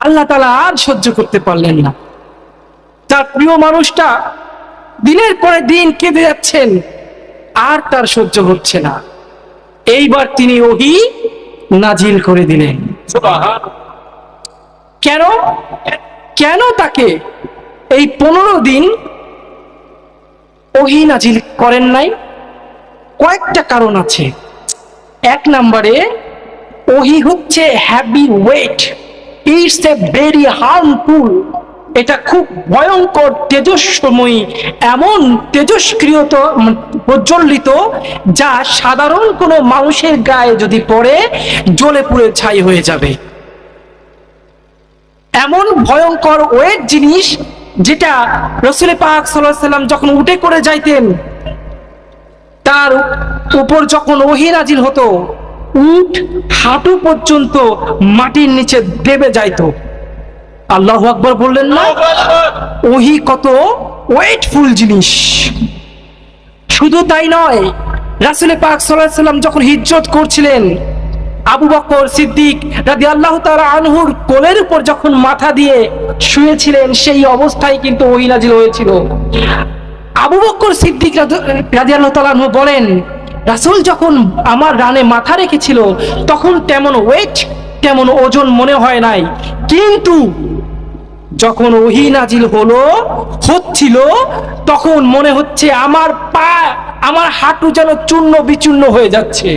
আল্লাহ তালা আর সহ্য করতে পারলেন না। তার প্রিয় মানুষটা দিনের পরে দিন কেঁদে যাচ্ছেন, আর তার সহ্য হচ্ছে না। এইবার তিনি ওহি নাজিল করে দিলেন। কেন? কেন তাকে এই পনেরো দিন ওহি নাজিল করেন নাই? কয়েকটা কারণ আছে। এক নম্বরে, ওহি হচ্ছে heavy weight. It's a very harmful এটা খুব ভয়ঙ্কর, তেজস্বময়ী, এমন তেজস্ক্রিয়ত প্রজ্বলিত, যা সাধারণ কোনো মানুষের গায়ে যদি পড়ে, জ্বলে পুড়ে ছাই হয়ে যাবে। এমন ভয়ঙ্কর ওয়েট জিনিস, যেটা রসুল পাক সাল্লাম যখন উঠে করে যাইতেন, তার উপর যখন ওহি নাজিল হতো উট হাঁটু পর্যন্ত মাটির নিচে দেবে যাইতো। আল্লাহ আকবর বললেন না ওহি কত ওয়েটফুল জিনিস। শুধু তাই নয় রাসুল পাক সাল্লাম যখন হিজরত করছিলেন আবু বকর সিদ্দিক রাদি আল্লাহ তাআলা আনহুর কোলের উপর যখন মাথা দিয়ে শুয়েছিলেন সেই অবস্থায় কিন্তু ওহি নাজিল হয়েছিল। আবু বকর সিদ্দিক রাজি আল্লাহ তাআলা বলেন রাসূল যখন আমার রানে মাথা রেখেছিল তখন তেমন ওয়েট তেমন ওজন মনে হয় নাই। কিন্তু যখন ওহি নাজিল হলো হচ্ছিল তখন মনে হচ্ছে আমার পা আমার হাঁটু যেন চূর্ণ বিচূর্ণ হয়ে যাচ্ছে।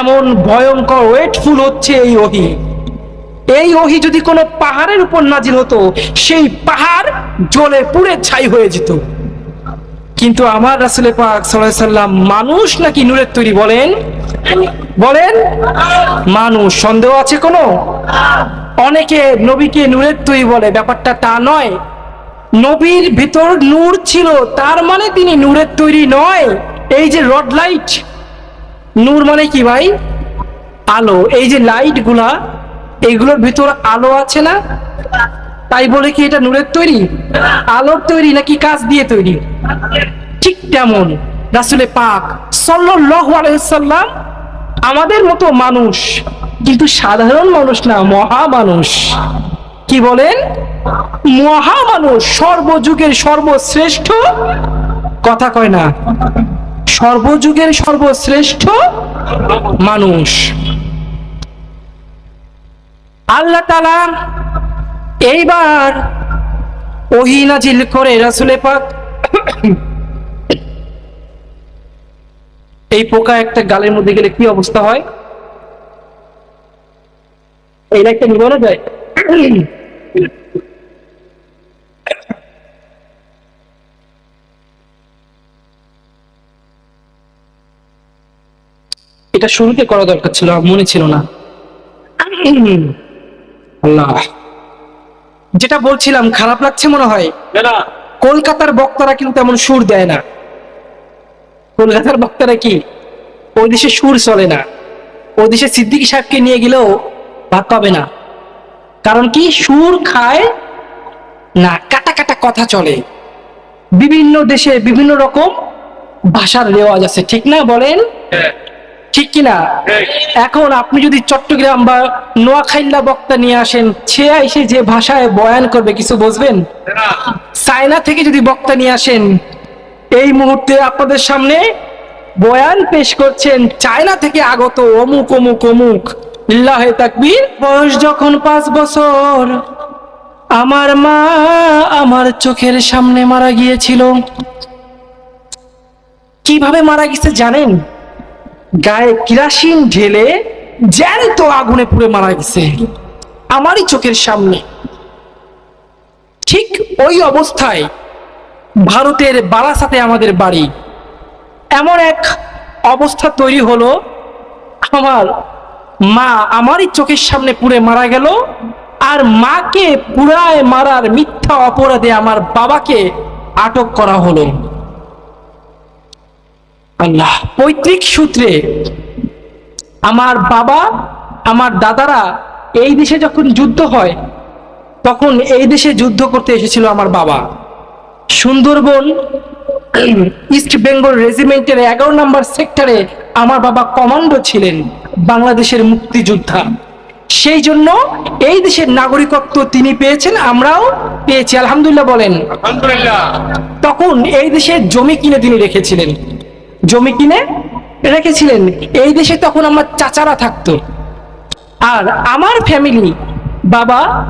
এমন ভয়ঙ্কর ওয়েটফুল হচ্ছে এই ওহি। এই ওহি যদি কোনো পাহাড়ের উপর নাজিল হতো সেই পাহাড় জ্বলে পুড়ে ছাই হয়ে যেত। কিন্তু আমার রাসুলে পাক সাল্লাম মানুষ নাকি নূরের তৈরি বলেন? বলেন? মানুষ। সন্দেহ আছে কোনো? অনেকে নবীকে নূরের তৈরি বলে। ব্যাপারটা তা নয়। নবীর ভিতর নূর ছিল, তার মানে তিনি নূরের তৈরি নয়। এই যে রড লাইট, নূর মানে কি ভাই? আলো। এই যে লাইটগুলা এইগুলোর ভিতর আলো আছে না? তাই বলে কি এটা নূরের তৈরি? আলোর তৈরি নাকি কাজ দিয়ে তৈরি? ঠিক তেমন। রাসুলে পাক সাল্লাম আমাদের মতো মানুষ, কিন্তু সাধারণ মানুষ না মহা মানুষ কি বলেন? মহা মানুষ সর্বযুগের সর্বশ্রেষ্ঠ? কথা কয় না। সর্বযুগের সর্বশ্রেষ্ঠ মানুষ। আল্লাহ তালা এইবার ওহি নাজিল করে রাসুলে পাক এই পোকা একটা গালের মধ্যে গেলে কি অবস্থা হয়? এই লাইটটা নিবানো যায়? এটা শুরুতে করা দরকার ছিল মনে ছিল না। আল্লাহ। যেটা বলছিলাম খারাপ লাগছে মনে হয়? কলকাতার বক্তারা কিন্তু তেমন সুর দেয় না। কলকাতার বক্তারা কি? ওই দেশে সুর চলে না। ওই দেশে সিদ্দিকী সাহেবকে নিয়ে গেলেও ভাত পাবে না। কারণ কি? সুর খায় না কাটা কাটা কথা চলে। বিভিন্ন দেশে বিভিন্ন রকম ভাষার রেওয়াজ আছে ঠিক না বলেন? ঠিক কিনা? এখন আপনি যদি চট্টগ্রাম বা নোয়াখাইল্লা বক্তা নিয়ে আসেন সে এসে যে ভাষায় বয়ান করবে কিছু বুঝবেন? চায়না থেকে যদি বক্তা নিয়ে আসেন এই মুহূর্তে আপনাদের সামনে বয়ান পেশ করছেন চায়না থেকে আগত অমুক অমুক অমুক। তাকবীর। বয়স যখন পাঁচ বছর আমার মা আমার চোখের সামনে মারা গিয়েছিল। কীভাবে মারা গেছে জানেন? গায়ে কিরাসিন ঢেলে জ্যান্ত আগুনে পুড়ে মারা গেছে। আমারই চোখের সামনে। ঠিক ওই অবস্থায় ভারতের বারাসাতে আমাদের বাড়ি। এমন এক অবস্থা তৈরি হলো, আমার মা আমারই চোখের সামনে পুড়ে মারা গেল, আর মাকে পুরায় মারার মিথ্যা অপরাধে আমার বাবাকে আটক করা হলো। আল্লাহ। পৈতৃক সূত্রে আমার বাবা আমার দাদারা এই দেশে যখন যুদ্ধ হয় তখন এই দেশে যুদ্ধ করতে এসেছিল আমার বাবা। সুন্দরবন ইস্ট বেঙ্গল রেজিমেন্টের এগারো নম্বর সেক্টরে আমার বাবা কমান্ডো ছিলেন বাংলাদেশের মুক্তিযোদ্ধা। সেই জন্য এই দেশের নাগরিকত্ব তিনি পেয়েছেন আমরাও পেয়েছি। আলহামদুলিল্লাহ বলেন। তখন এই দেশের জমি কিনে তিনি রেখেছিলেন। জমি কিনে রেখেছিলেন। এই দেশে তখন আমার চাচারা থাকতো। আর আমার ফ্যামিলি বাবা,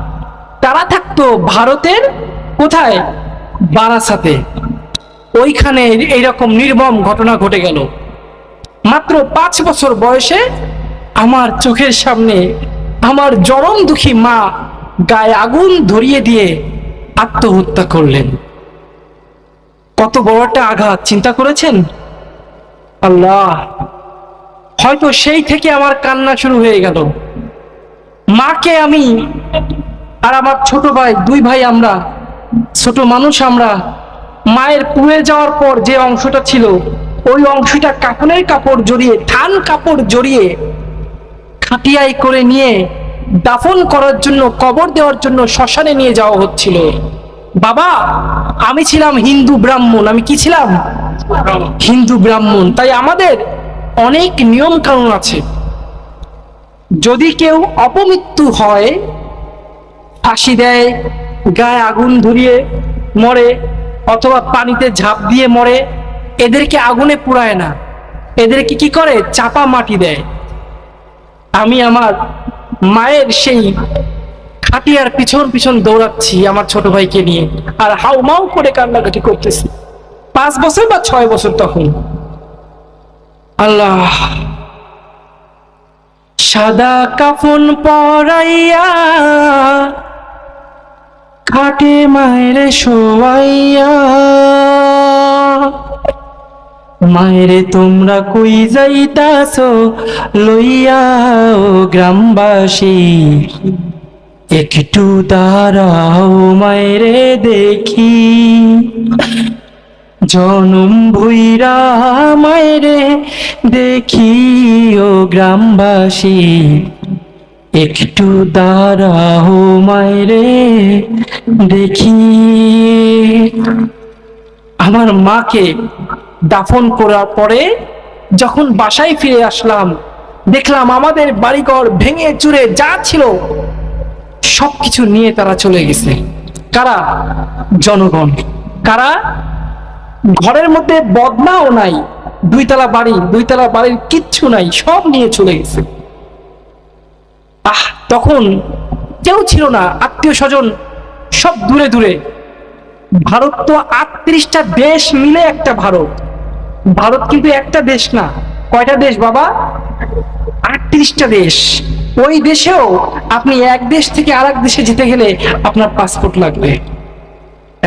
তারা থাকতো ভারতের কোথায়? বারাসাতে। ওইখানে এইরকম নির্মম ঘটনা ঘটে গেল। মাত্র পাঁচ বছর বয়সে আমার চোখের সামনে আমার জরম দুঃখী মা গায়ে আগুন ধরিয়ে দিয়ে আত্মহত্যা করলেন। কত বড় একটা আঘাত, চিন্তা করেছেন? আল্লাহ, হয়তো সেই থেকে আমার কান্না শুরু হয়ে গেল। মাকে আমি আর আমার ছোট ভাই, দুই ভাই আমরা, ছোট মানুষ আমরা, মায়ের পুড়ে যাওয়ার পর যে অংশটা ছিল, ওই অংশটা কাপড়ের কাপড় জড়িয়ে ধান কাপড় জড়িয়ে খাটিয়াই করে নিয়ে দাফন করার জন্য, কবর দেওয়ার জন্য শ্মশানে নিয়ে যাওয়া হচ্ছিল। বাবা, আমি ছিলাম হিন্দু ব্রাহ্মণ, আমি কি ছিলাম? হিন্দু ব্রাহ্মণ। তাই আমাদের অনেক নিয়ম কানুন আছে। যদি কেউ অপমৃত্যু হয়, ফাঁসি দেয়, গায়ে আগুন ধরিয়ে মরে, অথবা পানিতে ঝাঁপ দিয়ে মরে, এদেরকে আগুনে পুড়ায় না। এদেরকে কি করে? চাপা মাটি দেয়। আমি আমার মায়ের সেই খাটিয়ার পিছন পিছন দৌড়াচ্ছি আমার ছোট ভাইকে নিয়ে। আর হাউমাউ করে কান্নাকাটি করতেছি। পাঁচ বছর বা ছয় বছর তখন। আল্লাহ। সাদা কাফন পরাইয়া খাটে মায়ের শোয়াইয়া, মায়েরে তোমরা কই যাইতাছ? লইয়া গ্রামবাসী। একটু দাঁড়াও মায়েরে দেখি। জনম ভুইরা মায়েরে দেখি ও গ্রামবাসী। একটু দাঁড়াও মায়েরে দেখি। আমার মাকে দাফন করার পরে যখন বাসায় ফিরে আসলাম, দেখলাম আমাদের বাড়িঘর ভেঙে চুরে যা ছিল সবকিছু নিয়ে তারা চলে গেছে। কারা? জনগণ। কারা? ঘরের মধ্যে বদনাও নাই। দুইতলা বাড়ি, দুইতলা বাড়ির কিচ্ছু নাই, সব নিয়ে চলে গেছে। আহ, তখন কেউ ছিল না, আত্মীয় স্বজন সব দূরে দূরে। ভারত তো আটত্রিশটা দেশ মিলে একটা ভারত। ভারত কিন্তু একটা দেশ না। কয়টা দেশ বাবা? আটত্রিশটা দেশ। ওই দেশেও আপনি এক দেশ থেকে আরেক দেশে যেতে গেলে আপনার পাসপোর্ট লাগবে।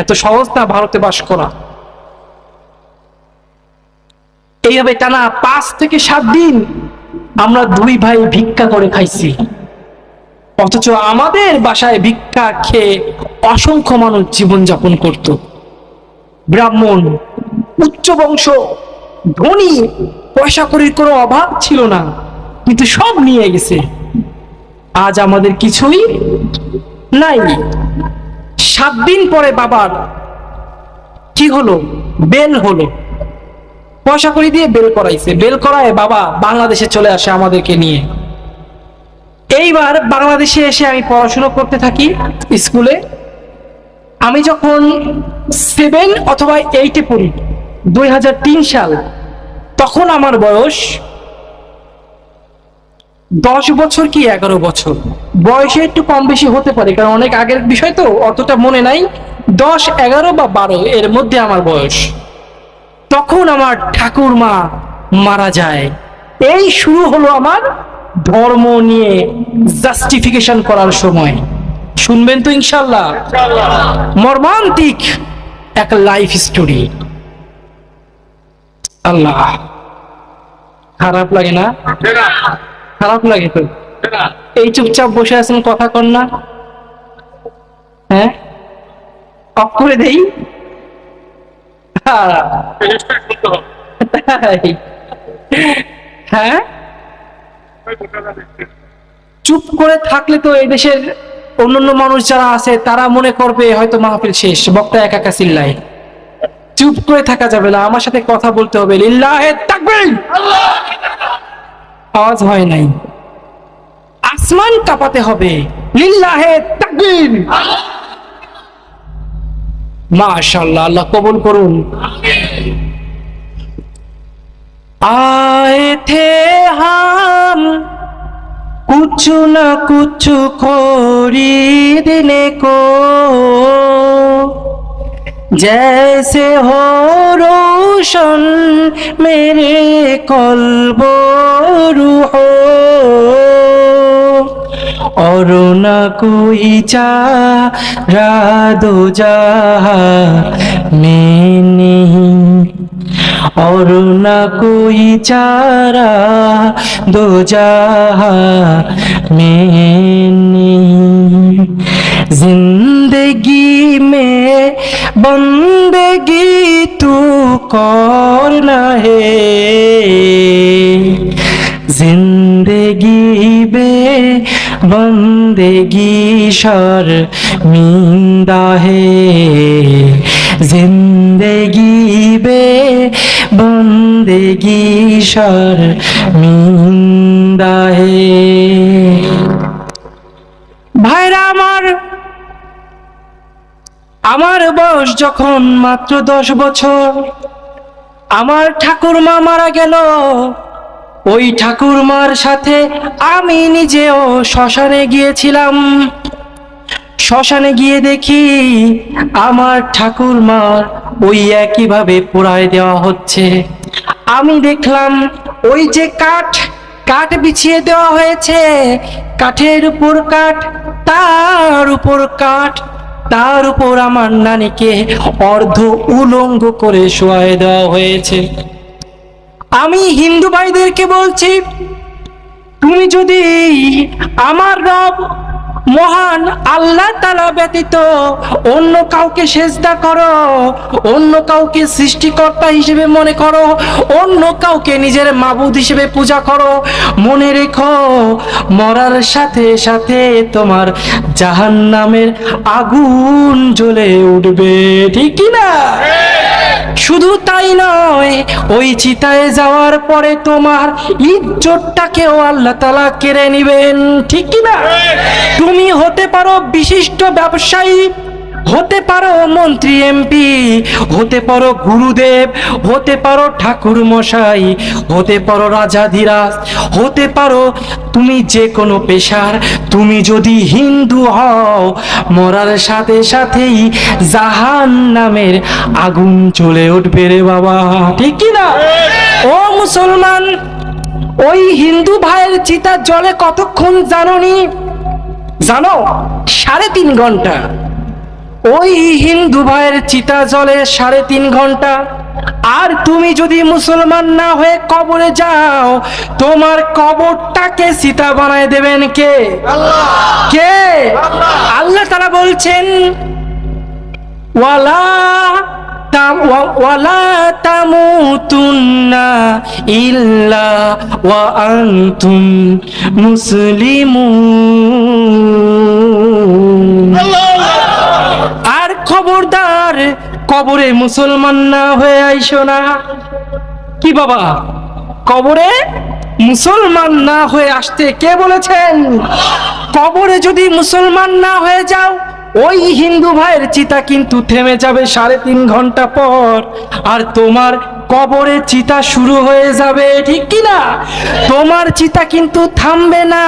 এত সহজ না ভারতে বাস করা। এইভাবে টানা পাঁচ থেকে সাত দিন আমরা দুই ভাই ভিক্ষা করে খাইছি। অথচ আমাদের বাসায় ভিক্ষা খেয়ে অসংখ্য মানুষ জীবনযাপন করত। ব্রাহ্মণ, উচ্চ বংশ, ধনী, পয়সা করির কোনো অভাব ছিল না, কিন্তু সব নিয়ে গেছে। আজ আমাদের কিছুই নাই। সাত দিন পরে বাবার কি হলো? বেল হলো। পয়সা করি দিয়ে বেল করাইছে। বেল করায় বাবা বাংলাদেশে চলে আসে আমাদেরকে নিয়ে। এইবার বাংলাদেশে এসে আমি পড়াশোনা করতে থাকি স্কুলে। আমি যখন সেভেন অথবা এইটে পড়ি, দুই হাজার তিন সাল, তখন আমার বয়স দশ বছর কি এগারো বছর? বয়সে একটু কম বেশি হতে পারে, কারণ অনেক আগের বিষয় তো, অতটা মনে নাই। দশ, এগারো বা বারো, এর মধ্যে আমার বয়স। তখন আমার ঠাকুরমা মারা যায়। এই শুরু হলো আমার ধর্ম নিয়ে জাস্টিফিকেশন করার সময়। শুনবেন তো ইনশাল্লাহ মর্মান্তিক এক লাইফ স্টোরি আল্লাহ, খারাপ লাগে না? খারাপ লাগে তো। এই চুপচাপ বসে আছেন কথা কর না। হ্যাঁ? অফ করে দেই। হ্যাঁ। হ্যাঁ? চুপ করে থাকলে তো এই দেশের অন্যান্য মানুষ যারা আছে, তারা মনে করবে হয়তো মাহফিল শেষ, বক্তা একা একা চিল্লায় চুপ করে থাকা যাবে না। আমার সাথে কথা বলতে হবে। লিল্লাহে তাকবীর! আওয়াজ হয় নাই আসমান কাঁপাতে হবে লিল্লাহে তাকবীর মাশাআল্লাহ আল্লাহ কবুল করুন आए थे हम कुछ न कुछ खरीदने को जैसे हो रोशन मेरे कल्बो रूहो और न कोई चारा दो जा में नहीं और न कोई चारा दो जहा में नहीं जिंदगी में बंदगी तू कौन है जिंदगी बे बंदगी शर्मिंदा है जिंदगी बे बंदगी शर्मिंदा है আমার বয়স যখন মাত্র দশ বছর, আমার ঠাকুরমা মারা গেল। ওই ঠাকুরমার সাথে আমি নিজেও শ্মশানে গিয়েছিলাম। শ্মশানে গিয়ে দেখি আমার ঠাকুরমার ওই একইভাবে পোড়ায় দেওয়া হচ্ছে। আমি দেখলাম ওই যে কাঠ কাঠ বিছিয়ে দেওয়া হয়েছে। কাঠের উপর কাঠ, তার উপর কাঠ। তার উপর আমার নানিকে অর্ধ উলঙ্গ করে শোয়ায় দেওয়া হয়েছে। আমি হিন্দু ভাইদেরকে বলছি, তুমি যদি আমার রব মহান আল্লাহ তালা ব্যতীত অন্য কাউকে সেজদা করো, অন্য কাউকে সৃষ্টিকর্তা হিসেবে মনে করো, অন্য কাউকে নিজের মাবুদ হিসেবে পূজা করো। মনে রেখো, মরার সাথে সাথে তোমার জাহান নামের আগুন জ্বলে উঠবে, ঠিক না? শুধু তাই নয়, ওই চিতায় যাওয়ার পরে তোমার ইজ্জতটাকেও আল্লাহ তালা কেড়ে নিবেন, ঠিক কি না? তুমি হতে পারো বিশিষ্ট ব্যবসায়ী, হতে পারো মন্ত্রী, এমপি, হতে পারো গুরুদেব, হতে পারো ঠাকুর মশাই হতে পারো রাজাধিরাজ, হতে পারো তুমি যে কোনো পেশার, তুমি যদি হিন্দু হও, মরার সাথে সাথেই জাহান নামের আগুন চলে উঠবে রে বাবা। ঠিক না? ও মুসলমান, ওই হিন্দু ভাইয়ের চিতার জলে কতক্ষণ জানোনি? জানো সাড়ে তিন ঘণ্টা। ওই হিন্দু ভাইয়ের চিতা জলে সাড়ে তিন ঘণ্টা। আর তুমি যদি মুসলমান না হয়ে কবরে যাও তোমার কবরটাকে সীতা বানায় দেবেন কে? কে? আল্লাহ। তারা বলছেন ওয়ালা ওয়ালা তামুতুন্না ইল্লা আর খবরদার কবরে মুসলমান না হয়ে আইসো না। কি বাবা? কবরে মুসলমান না হয়ে আসতে কে বলেছেন? কবরে যদি মুসলমান না হয়ে যাও ওই হিন্দু ভাইয়ের চিতা কিন্তু থেমে যাবে সাড়ে তিন ঘণ্টা পর, আর তোমার কবরে চিতা শুরু হয়ে যাবে, ঠিক কি না? তোমার চিতা কিন্তু থামবে না,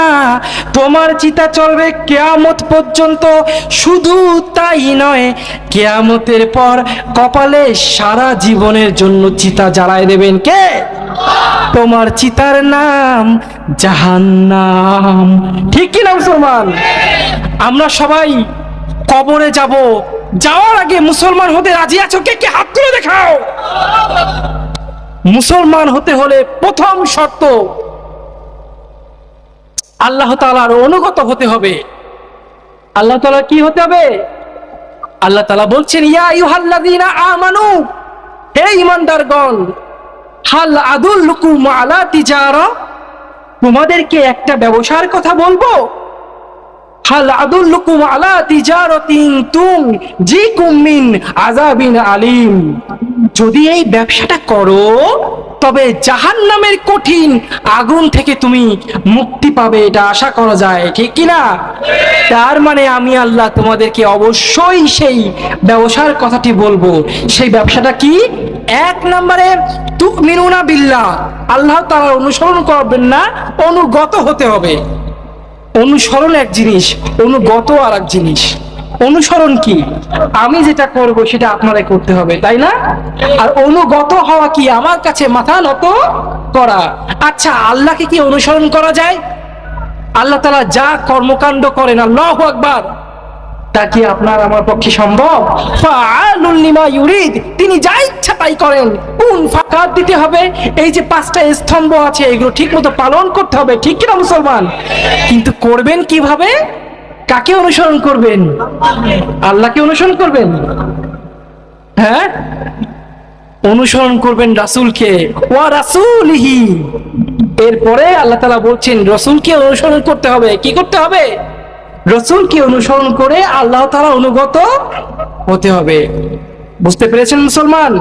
তোমার চিতা চলবে কেয়ামত পর্যন্ত, শুধু তাই নয়, কেয়ামতের পর কপালে সারা জীবনের জন্য চিতা জ্বালায় দেবেন কে? তোমার চিতার নাম জাহান্নাম। ঠিক কি না, মুসলমান? আমরা সবাই কবরে যাব। যাওয়ার আগে মুসলমান হতে রাজি আছো? কে কে? হাত তুলে দেখাও। মুসলমান হতে হলে প্রথম শর্ত, আল্লাহ তালার অনুগত হতে হবে। আল্লাহ তালা কি হতে হবে? আল্লাহ তালা বলছেন, ইয়া ইউহাল্লাযীনা আমানু, হে ইমানদারগণ হাল আদুল্লুকুম আলা তিজারা? তোমাদেরকে একটা ব্যবসার কথা বলব? হাল আদুল্লুকুম আলা তিজারাতিন তুম জিকুম মিন আযাবিন আলিম। যদি এই ব্যবসাটা করো, তবে জাহান্নামের কঠিন আগুন থেকে তুমি মুক্তি পাবে, এটা আশা করা যায়, ঠিক কিনা তার মানে আমি আল্লাহ তোমাদেরকে অবশ্যই সেই ব্যবসার কথাটি বলব। সেই ব্যবসাটা কি? এক নম্বরে, তুমিনুনা বিল্লাহ। আল্লাহ তাআলা অনুসরণ করবেন না, অনুগত হতে হবে। অনুসরণ এক জিনিস, অনুগত আর এক জিনিস। অনুসরণ কি? আমি যেটা করব সেটা আপনারাই করতে হবে, তাই না? আর অনুগত হওয়া কি আমার কাছে মাথা নত করা? আচ্ছা আল্লাহকে কি অনুসরণ করা যায়? আল্লাহ তালা যা কর্মকাণ্ড করেন, আল্লাহ আকবার। তা কি আপনার আমার পক্ষে সম্ভব? তিনি যা ইচ্ছা তাই করেন। কোন ফাকাত দিতে হবে? এই যে পাঁচটা স্তম্ভ আছে, এগুলো ঠিক মতো পালন করতে হবে, ঠিক কিনা মুসলমান? কিন্তু করবেন কীভাবে? কাকে অনুসরণ করবেন? আল্লাহকে অনুসরণ করবেন? হ্যাঁ? অনুসরণ করবেন রাসূলকে। ওয়া রাসূলিহি। এরপরে আল্লাহ তাআলা বলছেন, রসুলকে অনুসরণ করতে হবে। কি করতে হবে? রসুলকে অনুসরণ করে আল্লাহ তাআলা অনুগত হতে হবে। বুঝতে পেরেছেন মুসলমান?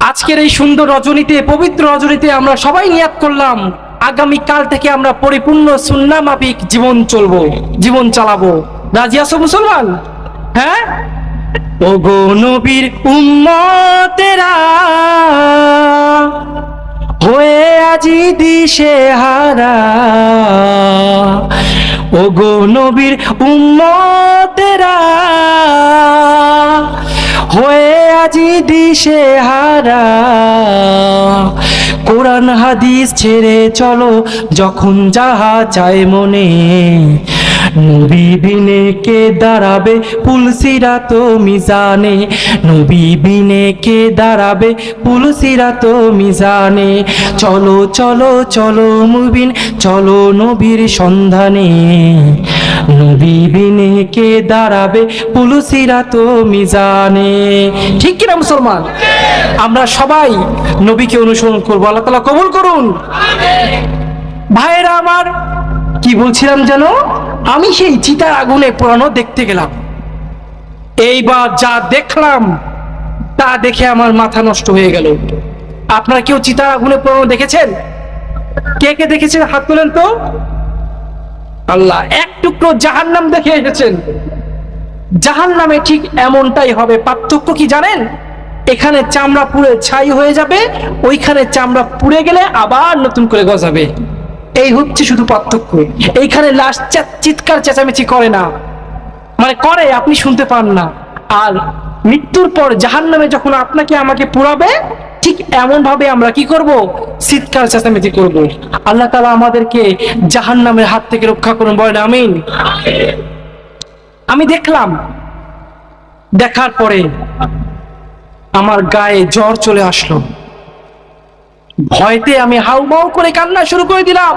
আজকের এই সুন্দর রজনীতে, পবিত্র রজনীতে আমরা সবাই নিয়াত করলাম আগামী কাল থেকে আমরা পরিপূর্ণ সুন্না মাফিক জীবন চলবো, জীবন চালাবো। রাজি আছো মুসলমান? হ্যাঁ? ও গো নবীর উম্মতেরা হয়ে আজি দিশে হারা। ও গো নবীর উম্মতেরা, হয়ে আজি দিশে হারা। কোরআন হাদিস ছেড়ে চলো, যখন যাহা চায় মনে। নবী বিনে কে দাঁড়াবে? পুলসিরা তো মিজানে। নবী বিনে কে দাঁড়াবে? পুলসিরা তো মিজানে। চলো চলো চলো মুবিন চলো নবীর সন্ধানে। নবী বিনে কে দাঁড়াবে? পুলসিরা তো মিজানে। ঠিক কিনা মুসলমান? আমরা সবাই নবীকে অনুসরণ করব। আল্লাহ তালা কবুল করুন। ভাইয়েরা আমার কি বলছিলাম যেন? আমি সেই চিতার আগুনে পোড়ানো দেখতে গেলাম। এইবার যা দেখলাম, তা দেখে আমার মাথা নষ্ট হয়ে গেল। আপনারা কেউ চিতার আগুনে পোড়ানো দেখেছেন? কে কে দেখেছেন? হাত তোলেন তো। আল্লাহ, এক টুকরো জাহান্নাম দেখে এসেছেন। জাহান্নামে ঠিক এমনটাই হবে। পার্থক্য কি জানেন? এখানে চামড়া পুড়ে ছাই হয়ে যাবে, ওইখানে চামড়া পুড়ে গেলে আবার নতুন করে গজাবে। এই হচ্ছে শুধু পার্থক্য। এইখানে লাশ চিৎকার, চেঁচামেচি করে না। মানে করে, আপনি শুনতে পান না। আর মৃত্যুর পর জাহান্নামে যখন আপনাকে আমাকে পুরাবে, ঠিক এমন ভাবে আমরা কি করব? চিৎকার, চেঁচামেচি করব। আল্লাহ তাআলা আমাদেরকে জাহান্নামের হাত থেকে রক্ষা করুন, বলেন আমিন। আমি দেখলাম, দেখার পরে আমার গায়ে জ্বর চলে আসলো। ভয়তে আমি হাউমাউ করে কান্না শুরু করে দিলাম।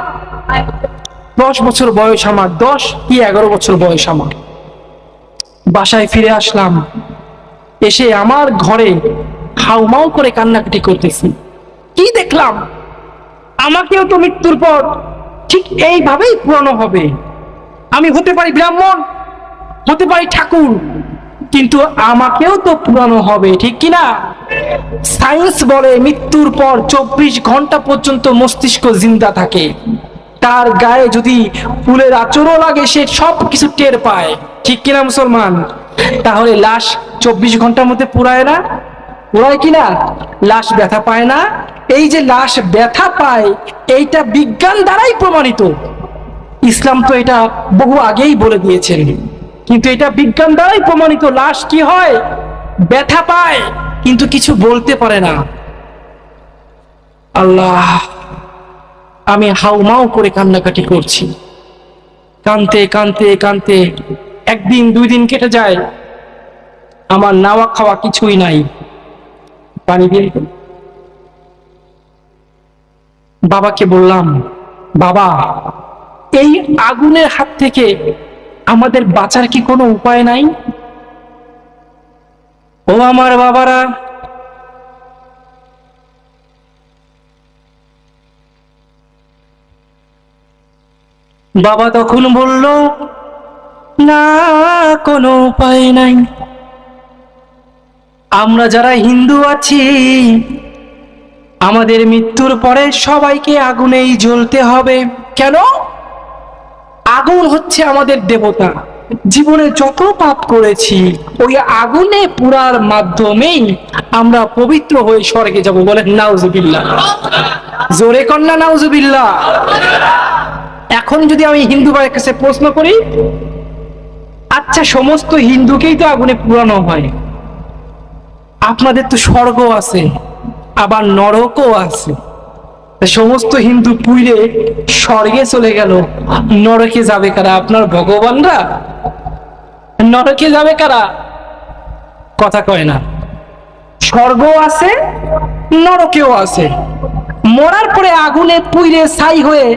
দশ বছর বয়স আমার, দশ কি এগারো বছর বয়স আমার। বাসায় ফিরে আসলাম, এসে আমার ঘরে হাউমাউ করে কান্নাকাটি করতেছি। কি দেখলাম? আমাকেও তো মৃত্যুর পর ঠিক এইভাবেই পুরানো হবে। আমি হতে পারি ব্রাহ্মণ, হতে পারি ঠাকুর কিন্তু আমাকেও তো পুরানো হবে, ঠিক কি না সায়েন্স বলে মৃত্যুর পর চব্বিশ ঘণ্টা পর্যন্ত মস্তিষ্ক জিন্দা থাকে। তার গায়ে যদি ফুলের আচরও লাগে, সে সব কিছু টের পায়। ঠিক কিনা, মুসলমান? তাহলে লাশ চব্বিশ ঘণ্টার মধ্যে পুরায় না? পুরায় কিনা? লাশ ব্যথা পায় না? এই যে লাশ ব্যথা পায়, এইটা বিজ্ঞান দ্বারাই প্রমাণিত। ইসলাম তো এটা বহু আগেই বলে দিয়েছেন। কিন্তু এটা বিজ্ঞান দ্বারাই প্রমাণিত, লাশ কি হয়? ব্যথা পায়, কিন্তু কিছু বলতে পারে না। আল্লাহ, আমি হাউমাউ করে কান্নাকাটি করছি। কানতে কানতে কানতে, একদিন দুই দিন কেটে যায়। আমার নাওয়া খাওয়া কিছুই নাই। পানি দিন। বাবাকে বললাম, বাবা, এই আগুনের হাত থেকে আমাদের বাঁচার কি কোনো উপায় নাই? ও আমার বাবারা, বাবা তখন বলল, না, কোনো উপায় নাই। আমরা যারা হিন্দু আছি, আমাদের মৃত্যুর পরে সবাইকে আগুনেই জ্বলতে হবে। কেন? আগুন হচ্ছে আমাদের দেবতা। জীবনে যত পাপ করেছি, ওই আগুনে পুরার মাধ্যমেই আমরা পবিত্র হয়ে স্বর্গে যাব বলেন নাউজুবিল্লাহ। জোরে কন্যা নাউজুবিল্লাহ। এখন যদি আমি হিন্দু ভাইয়ের কাছে প্রশ্ন করি আচ্ছা সমস্ত হিন্দুকেই তো আগুনে পুরানো হয়। আপনাদের তো স্বর্গ আছে, আবার নরকও আছে। সমস্ত হিন্দু পুইরে স্বর্গে চলে গেল। নরকে যাবে কারা? আপনার ভগবানরা? নরকে যাবে কারা? কথা কয় না। স্বর্গ আছে, নরকেও আছে। মরার পরে আগুনে পুইরে ছাই হয়ে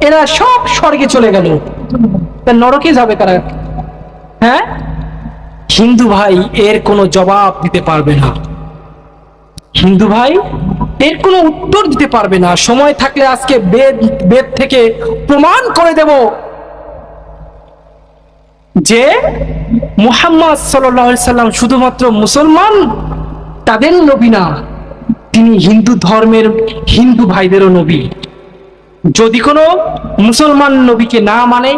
এরা সব স্বর্গে চলে গেল। নরকে যাবে কারা? হ্যাঁ? হিন্দু ভাই, এর কোনো জবাব দিতে পারবে না। হিন্দু ভাই, এর কোনো উত্তর দিতে পারবে না। সময় থাকলে আজকে বেদ বেদ থেকে প্রমাণ করে দেব যে মুহাম্মদ সাল্লাম শুধুমাত্র মুসলমান, তাদের নবী না, তিনি হিন্দু ধর্মের হিন্দু ভাইদেরও নবী। যদি কোনো মুসলমান নবীকে না মানে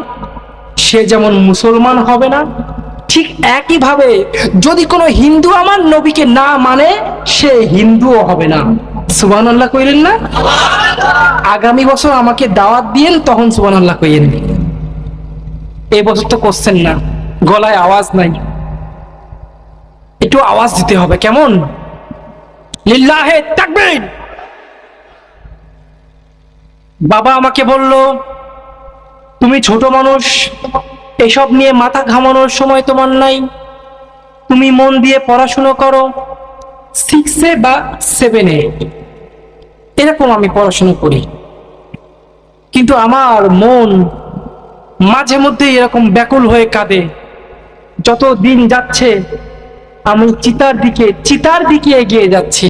সে যেমন মুসলমান হবে না ঠিক একইভাবে যদি কোনো হিন্দু আমার নবীকে না মানে সে হিন্দুও হবে না। সুবান আল্লাহ কইলেন না? আগামী বছর আমাকে দাওয়াত দিয়েন, তখন সুবান আল্লাহ কইলেন এই বছর তো করছেন না। গলায় আওয়াজ নাই। একটু আওয়াজ দিতে হবে, কেমন? লিল্লাহে তাকবীর! বাবা আমাকে বলল, তুমি ছোট মানুষ এসব নিয়ে মাথা ঘামানোর সময় তোমার নাই। তুমি মন দিয়ে পড়াশুনো করো সিক্সে বা সেভেনে এরকম আমি পড়াশুনো করি। কিন্তু আমার মন মাঝে মধ্যে এরকম ব্যাকুল হয়ে কাঁদে। যত দিন যাচ্ছে, আমি চিতার দিকে চিতার দিকে এগিয়ে যাচ্ছি।